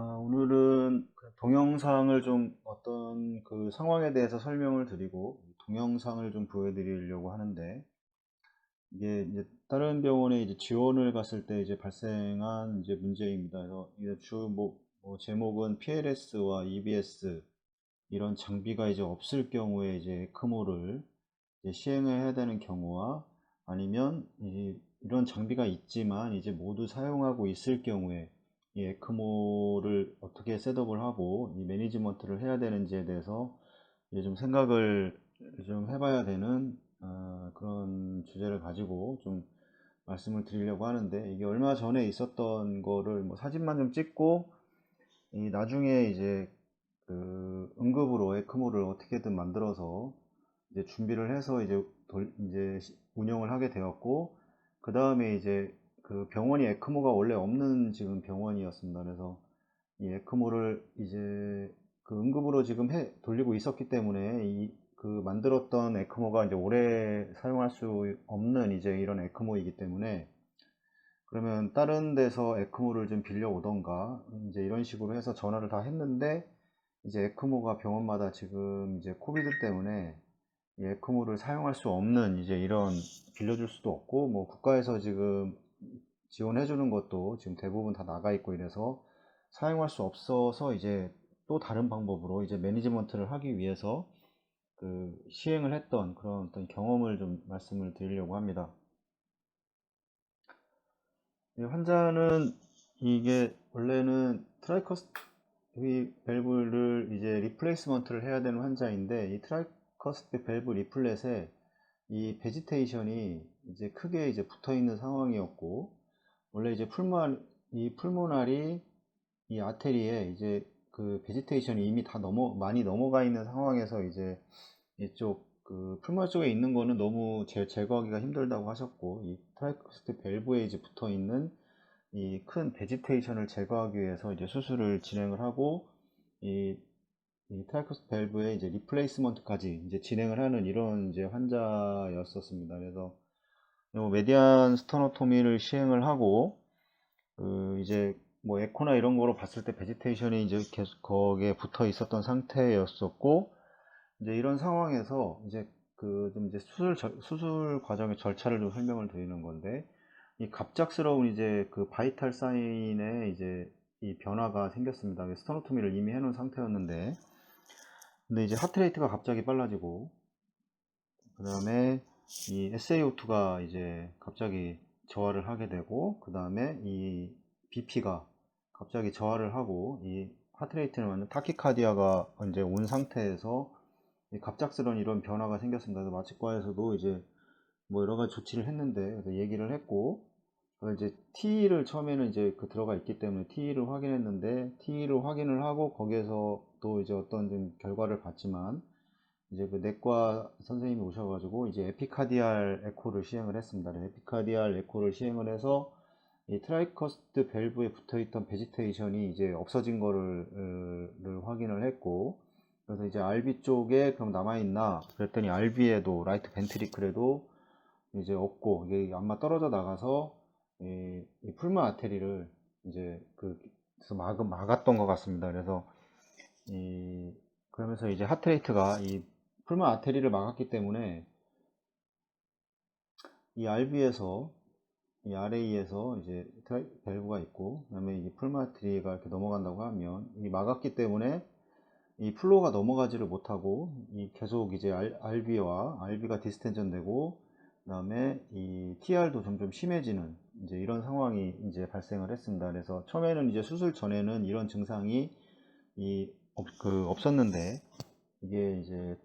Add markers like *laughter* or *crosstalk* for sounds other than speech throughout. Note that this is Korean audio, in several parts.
아, 오늘은 그 동영상을 좀 어떤 그 상황에 대해서 설명을 드리고 동영상을 좀 보여드리려고 하는데 이게 이제 다른 병원에 이제 지원을 갔을 때 이제 발생한 이제 문제입니다. 그래서 주뭐 뭐 제목은 PLS와 EBS 이런 장비가 이제 없을 경우에 이제 에크모를 이제 시행을 해야 되는 경우와 아니면 이, 이런 장비가 있지만 이제 모두 사용하고 있을 경우에 이 에크모를 어떻게 셋업을 하고 이 매니지먼트를 해야 되는지에 대해서 이제 좀 생각을 좀 해봐야 되는 어, 그런 주제를 가지고 좀 말씀을 드리려고 하는데 이게 얼마 전에 있었던 거를 뭐 사진만 좀 찍고 이 나중에 이제 그 응급으로 에크모를 어떻게든 만들어서 이제 준비를 해서 이제 돌, 이제 운영을 하게 되었고 그 다음에 이제 그 병원이 에크모가 원래 없는 지금 병원이었습니다. 그래서 이 에크모를 이제 그 응급으로 지금 해 돌리고 있었기 때문에 이 그 만들었던 에크모가 이제 오래 사용할 수 없는 이제 이런 에크모이기 때문에 그러면 다른 데서 에크모를 좀 빌려 오던가 이제 이런 식으로 해서 전화를 다 했는데 이제 에크모가 병원마다 지금 이제 코비드 때문에 에크모를 사용할 수 없는 이제 이런 빌려줄 수도 없고 뭐 국가에서 지금 지원해 주는 것도 지금 대부분 다 나가 있고 이래서 사용할 수 없어서 이제 또 다른 방법으로 이제 매니지먼트를 하기 위해서 그 시행을 했던 그런 어떤 경험을 좀 말씀을 드리려고 합니다. 환자는 이게 원래는 트라이커스 밸브를 이제 리플레이스먼트를 해야 되는 환자인데 이 트라이커스피 밸브 리플렛에 이 베지테이션이 이제 크게 이제 붙어 있는 상황이었고 원래 이제 풀모 이 풀모날이 이 아테리에 이제 그 베지테이션이 이미 다 넘어 많이 넘어가 있는 상황에서 이제 이쪽 그 풀모 쪽에 있는 거는 너무 제, 제거하기가 힘들다고 하셨고 이 트라이커스트 밸브에 이제 붙어 있는 이 큰 베지테이션을 제거하기 위해서 이제 수술을 진행을 하고 이, 이 트라이커스트 밸브의 이제 리플레이스먼트까지 이제 진행을 하는 이런 이제 환자였었습니다. 그래서 메디안 스터노토미를 시행을 하고 그 이제 뭐 에코나 이런 거로 봤을 때 베지테이션이 이제 계속 거기에 붙어 있었던 상태였었고 이제 이런 상황에서 이제 그 좀 이제 수술 수술 과정의 절차를 좀 설명을 드리는 건데 이 갑작스러운 이제 그 바이탈 사인에 이제 이 변화가 생겼습니다. 스터노토미를 이미 해놓은 상태였는데 근데 이제 하트레이트가 갑자기 빨라지고 그 다음에 이 SaO2가 이제 갑자기 저하를 하게 되고 그 다음에 이 BP가 갑자기 저하를 하고 이 하트레이트는 완전 타키카디아가 이제 온 상태에서 갑작스러운 이런 변화가 생겼습니다. 마취과에서도 이제 뭐 여러 가지 조치를 했는데 얘기를 했고 이제 T를 처음에는 이제 그 들어가 있기 때문에 T를 확인했는데 T를 확인을 하고 거기에서 또 이제 어떤 좀 결과를 봤지만 이제 그 내과 선생님이 오셔가지고 이제 에피카디알 에코를 시행을 했습니다. 에피카디알 에코를 시행을 해서 이 트라이커스트 밸브에 붙어있던 베지테이션이 이제 없어진 거를 확인을 했고 그래서 이제 RB 쪽에 그럼 남아있나 그랬더니 RB에도 라이트 벤트리클에도 이제 없고 이게 아마 떨어져 나가서 이, 이 풀마 아테리를 이제 그 막, 막았던 것 같습니다. 그래서 이 그러면서 이제 하트레이트가 이 풀마 아테리를 막았기 때문에 이 RB에서 이 RA에서 이제 밸브가 있고 그다음에 이 풀마 아테리가 이렇게 넘어간다고 하면 이 막았기 때문에 이 플로우가 넘어가지를 못하고 이 계속 이제 RB와 RB가 디스텐전 되고 그다음에 이 TR도 점점 심해지는 이제 이런 상황이 이제 발생을 했습니다. 그래서 처음에는 이제 수술 전에는 이런 증상이 이 없, 그 없었는데 이게 이제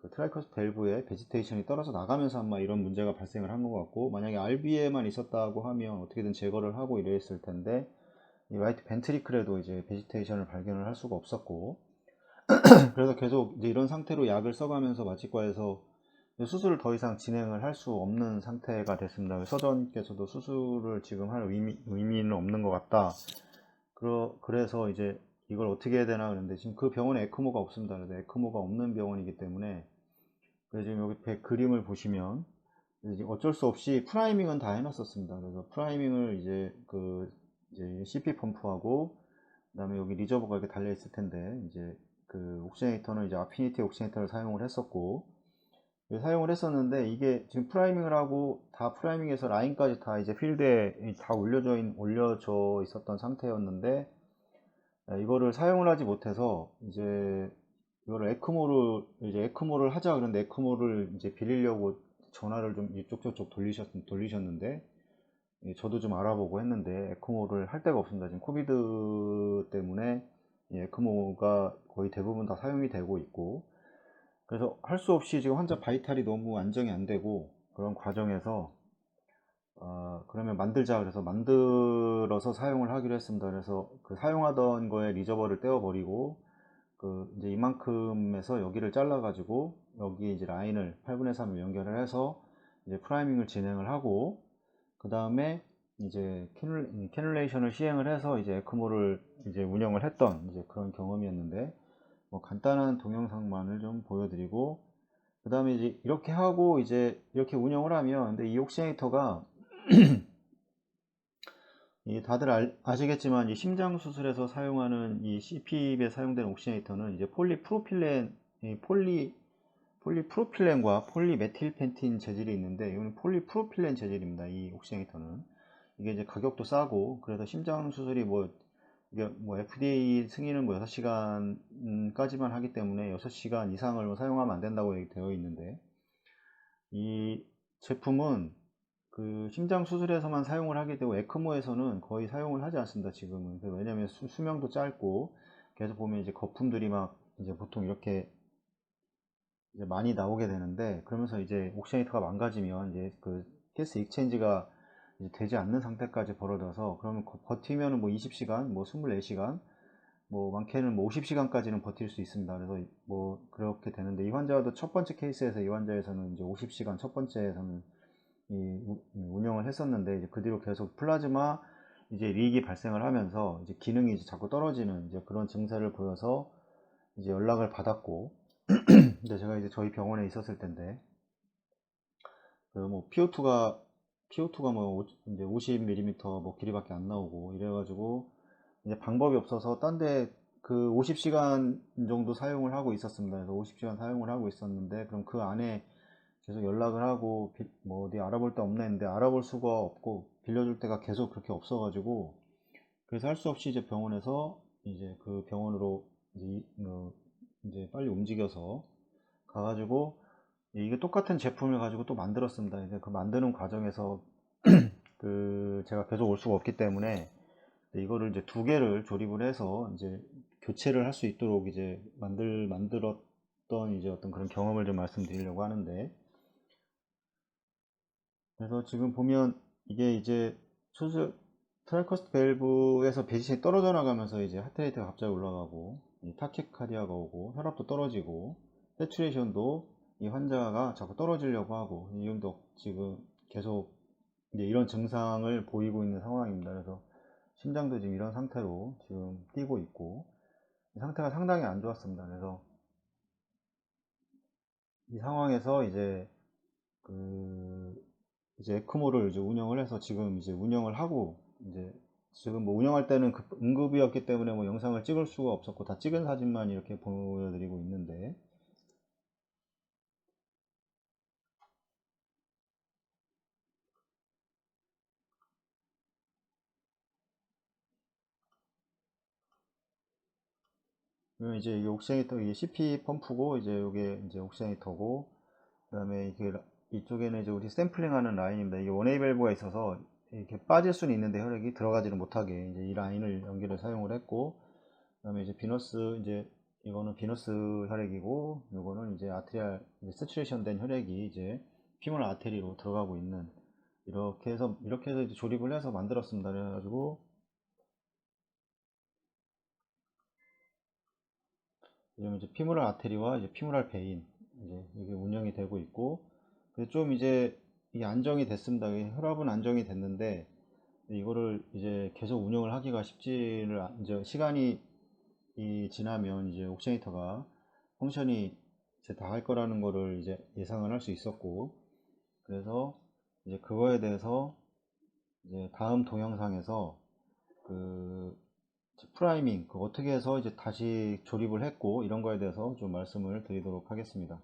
그 트라이커스 밸브의 베지테이션이 떨어져 나가면서 아마 이런 문제가 발생을 한 것 같고 만약에 RB에만 있었다고 하면 어떻게든 제거를 하고 이랬을 텐데 이 라이트 벤트리클에도 이제 베지테이션을 발견을 할 수가 없었고 *clears throat* 그래서 계속 이제 이런 상태로 약을 써가면서 마취과에서 수술을 더 이상 진행을 할 수 없는 상태가 됐습니다. 서전께서도 수술을 지금 할 의미, 의미는 없는 것 같다. 그러, 그래서 이제 이걸 어떻게 해야 되나 그러는데 지금 그 병원에 에크모가 없습니다. 그래서 에크모가 없는 병원이기 때문에 지금 여기 그림을 보시면 어쩔 수 없이 프라이밍은 다 해놨었습니다. 그래서 프라이밍을 이제 그 이제 CP 펌프하고 그다음에 여기 리저버가 이렇게 달려 있을 텐데 이제 그 옥시네이터는 이제 아피니티 옥시네이터를 사용을 했었고 예, 사용을 했었는데 이게 지금 프라이밍을 하고 다 프라이밍에서 라인까지 다 이제 필드에 다 올려져 있, 올려져 있었던 상태였는데 예, 이거를 사용을 하지 못해서 이제 이거를 에크모를 이제 에크모를 하자 그런데 에크모를 이제 빌리려고 전화를 좀 이쪽 저쪽 돌리셨 돌리셨는데 예, 저도 좀 알아보고 했는데 에크모를 할 데가 없습니다. 지금 코비드 때문에 이 에크모가 거의 대부분 다 사용이 되고 있고 그래서 할 수 없이 지금 환자 바이탈이 너무 안정이 안 되고 그런 과정에서 어, 그러면 만들자 그래서 만들어서 사용을 하기로 했습니다. 그래서 그 사용하던 거에 리저버를 떼어버리고 그 이제 이만큼에서 여기를 잘라 가지고 여기 이제 라인을 8분의 3을 연결을 해서 이제 프라이밍을 진행을 하고 그 다음에 이제 캐놀, 캐놀레이션을 시행을 해서 이제 에크모를 이제 운영을 했던 이제 그런 경험이었는데 뭐 간단한 동영상만을 좀 보여드리고 그 다음에 이제 이렇게 하고 이제 이렇게 운영을 하면 근데 이 옥시네이터가 이 다들 알- 아시겠지만 이 심장 수술에서 사용하는 이 CP입에 사용되는 옥시네이터는 이제 폴리프로필렌 이 폴리 폴리프로필렌과 폴리메틸펜틴 재질이 있는데 이거는 폴리프로필렌 재질입니다. 이 옥시네이터는 이게 이제 가격도 싸고 그래서 심장 수술이 뭐 이게 뭐 FDA 승인은 뭐 6시간까지만 하기 때문에 6시간 이상을 뭐 사용하면 안 된다고 되어 있는데 이 제품은 그 심장 수술에서만 사용을 하게 되고 에크모에서는 거의 사용을 하지 않습니다 지금은 왜냐면 수, 수명도 짧고 계속 보면 이제 거품들이 막 이제 보통 이렇게 이제 많이 나오게 되는데 그러면서 이제 옥시네이터가 망가지면 이제 그 가스 익체인지가 되지 않는 상태까지 벌어져서 그러면 거- 버티면은 뭐 20시간, 뭐 24시간, 뭐 많게는 뭐 50시간까지는 버틸 수 있습니다. 그래서 이- 뭐 그렇게 되는데 이 환자도 첫 번째 케이스에서 이 환자에서는 이제 50시간 첫 번째에서는 운영을 했었는데 이제 그 뒤로 계속 플라즈마 이제 리익이 발생을 하면서 이제 기능이 이제 자꾸 떨어지는 이제 그런 증세를 보여서 이제 연락을 받았고 *clears throat* 근데 제가 이제 저희 병원에 있었을 텐데 그뭐 PO2가 PO2가 뭐 오- 이제 50mm 뭐 길이밖에 안 나오고 이래가지고 이제 방법이 없어서 딴데 그 50시간 정도 사용을 하고 있었습니다. 그래서 50시간 사용을 하고 있었는데 그럼 그 안에 계속 연락을 하고 비- 뭐 어디 알아볼 데 없나 했는데 알아볼 수가 없고 빌려줄 데가 계속 그렇게 없어가지고 그래서 할 수 없이 이제 병원에서 이제 그 병원으로 이제, 이- 어, 이제 빨리 움직여서 가가지고 이게 똑같은 제품을 가지고 또 만들었습니다. 이제 그 만드는 과정에서 *clears throat* 그 제가 계속 올 수가 없기 때문에 이거를 이제 두 개를 조립을 해서 이제 교체를 할 수 있도록 이제 만들 만들었던 이제 어떤 그런 경험을 좀 말씀드리려고 하는데 그래서 지금 보면 이게 이제 수술 트라이커스트 밸브에서 배지션이 떨어져 나가면서 이제 하트레이트가 갑자기 올라가고 이 타키카디아가 오고 혈압도 떨어지고 세츄레이션도 이 환자가 자꾸 떨어지려고 하고 이정도 지금 계속 이제 이런 증상을 보이고 있는 상황입니다. 그래서 심장도 지금 이런 상태로 지금 뛰고 있고 상태가 상당히 안 좋았습니다. 그래서 이 상황에서 이제 그 이제 에크모를 이제 운영을 해서 지금 이제 운영을 하고 이제 지금 뭐 운영할 때는 급- 응급이었기 때문에 뭐 영상을 찍을 수가 없었고 다 찍은 사진만 이렇게 보여드리고 있는데. 그러면 이제 이게 옥시네이터 이게 CP 펌프고 이제 이게 이제 옥시네이터고 그다음에 이게 라- 이쪽에는 이제 우리 샘플링하는 라인입니다. 이게 원웨이 밸브가 있어서 이렇게 빠질 수는 있는데 혈액이 들어가지는 못하게 이제 이 라인을 연기를 사용을 했고 그다음에 이제 비너스 이제 이거는 비너스 혈액이고 이거는 이제 아트리알 이제 스츄레이션 된 혈액이 이제 피몰 아테리로 들어가고 있는 이렇게 해서 이렇게 해서 이제 조립을 해서 만들었습니다. 그래가지고 이제 피무랄 아테리와 이제 피무랄 베인 이제 이게 운영이 되고 있고 좀 이제 안정이 됐습니다. 혈압은 안정이 됐는데 이거를 이제 계속 운영을 하기가 쉽지를 않- 이제 시간이 이 지나면 이제 옥시네이터가 펑션이 이제 다 할 거라는 거를 이제 예상을 할 수 있었고 그래서 이제 그거에 대해서 이제 다음 동영상에서 그 프라이밍 그 어떻게 해서 이제 다시 조립을 했고 이런 거에 대해서 좀 말씀을 드리도록 하겠습니다.